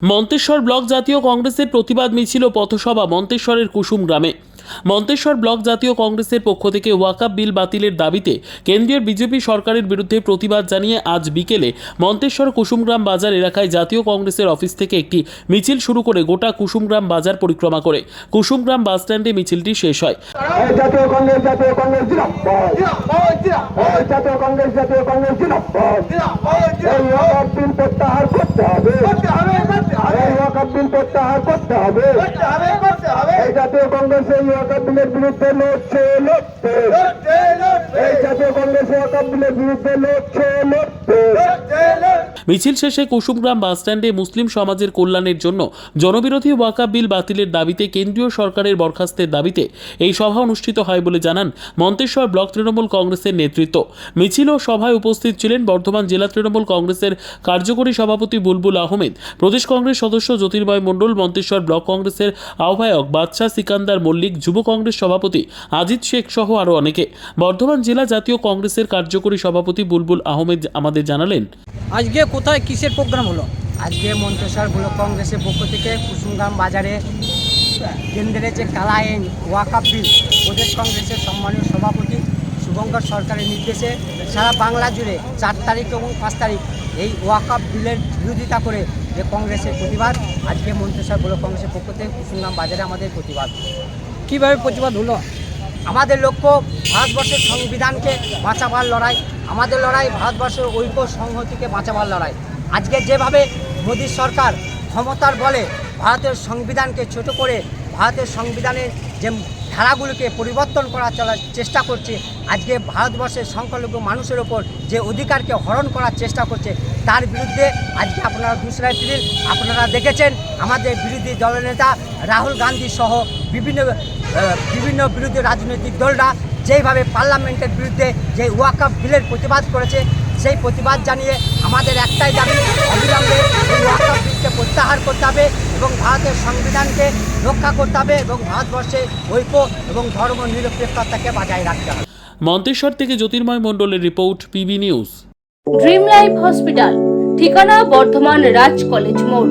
Manteswar block জাতীয় কংগ্রেসের প্রতিবাদ মিছিল পথসভা মন্তেশ্বরের কুসুম গ্রামে। মন্তেশ্বর ব্লক জাতীয় কংগ্রেসের পক্ষ থেকে ওয়াকাপ বিল বাতিলের দাবিতে কেন্দ্রীয় বিজেপি সরকারের বিরুদ্ধে প্রতিবাদ জানিয়ে আজ বিকেলে মন্তেশ্বর কুসুমগ্রাম বাজার এলাকায় জাতীয় কংগ্রেসের অফিস থেকে একটি মিছিল শুরু করে গোটা কুসুমগ্রাম বাজার পরিক্রমা করে। কুসুমগ্রাম বাসস্ট্যান্ডে মিছিলটি শেষ হয়। জাতীয় কংগ্রেস জাতীয় কংগ্রেস জাতীয় কংগ্রেস জাতীয় কংগ্রেস এই জাতীয় কংগ্রেস এই ওয়াকাব বিরুদ্ধে লড়ছে লড়ছে। এই জাতীয় কংগ্রেস ওয়াকাব বিলের বিরুদ্ধে লড়ছে লড়ছে। মিছিল শেষে কুসুমগ্রাম বাসস্ট্যান্ডে মুসলিম সমাজের কল্যাণের জন্য জনবিরোধী ওয়াকা বিল বাতিলের দাবিতে কেন্দ্রীয় সরকারের বরখাস্তের দাবিতে এই সভা অনুষ্ঠিত হয় বলে জানান মন্তেশ্বর ব্লক তৃণমূল কংগ্রেসের নেতৃত্ব। মিছিল ও সভায় উপস্থিত ছিলেন বর্ধমান জেলা তৃণমূল কংগ্রেসের কার্যকরী সভাপতি বুলবুল আহমেদ, প্রদেশ কংগ্রেস সদস্য জ্যোতির্ময় মণ্ডল, মন্তেশ্বর ব্লক কংগ্রেসের আহ্বায়ক বাদশাহ সিকান্দার মল্লিক, যুব কংগ্রেস সভাপতি আজিত শেখ সহ আরও অনেকে। বর্ধমান জেলা জাতীয় কংগ্রেসের কার্যকরী সভাপতি বুলবুল আহমেদ আমাদের জানালেন। আজকে কোথায় কিসের প্রোগ্রাম হলো? আজকে মন্তেশ্বর ব্লক কংগ্রেসের পক্ষ থেকে কুসুমগ্রাম বাজারে কেন্দ্রের যে কালা আইন ওয়াকাপ বিল প্রদেশ কংগ্রেসের সম্মানীয় সভাপতি শুভঙ্কর সরকারের নির্দেশে সারা বাংলা জুড়ে চার তারিখ এবং পাঁচ তারিখ এই ওয়াকাপ বিলের বিরোধিতা করে যে কংগ্রেসের প্রতিবাদ আজকে মন্তেশ্বর ব্লক কংগ্রেসের পক্ষ থেকে কুসুমগ্রাম বাজারে আমাদের প্রতিবাদ। কীভাবে প্রতিবাদ হলো? আমাদের লক্ষ্য ভারতবর্ষের সংবিধানকে বাঁচাবার লড়াই, আমাদের লড়াই ভারতবর্ষের ঐক্য সংহতিকে বাঁচাবার লড়াই। আজকে যেভাবে মোদী সরকার ক্ষমতার বলে ভারতের সংবিধানকে ছোট করে ভারতের সংবিধানের যে ধারাগুলোকে পরিবর্তন করার চলার চেষ্টা করছে, আজকে ভারতবর্ষের সংখ্যালঘু মানুষের ওপর যে অধিকারকে হরণ করার চেষ্টা করছে, তার বিরুদ্ধে আজকে আপনারা দূসরা এপ্রিল আপনারা দেখেছেন আমাদের বিরোধী দলনেতা রাহুল গান্ধী সহ বিভিন্ন বিভিন্ন বিরোধী রাজনৈতিক দলরা যেইভাবে পার্লামেন্টের বিরুদ্ধে যে ওয়াকাপ বিলের প্রতিবাদ করেছে সেই প্রতিবাদ জানিয়ে আমাদের একটাই দাবি অবিলম্বে এই ওয়াকাপ বিলকে প্রত্যাহার করতে হবে এবং ভারতের সংবিধানকে রক্ষা করতে হবে এবং ভারতবর্ষে ঐক্য এবং ধর্ম নিরপেক্ষতাকে বজায় রাখতে হবে। মন্তেশ্বর থেকে জ্যোতির্ময় মণ্ডলের report PB news. Dream life hospital ঠিকানা বর্ধমান রাজ কলেজ মোড়।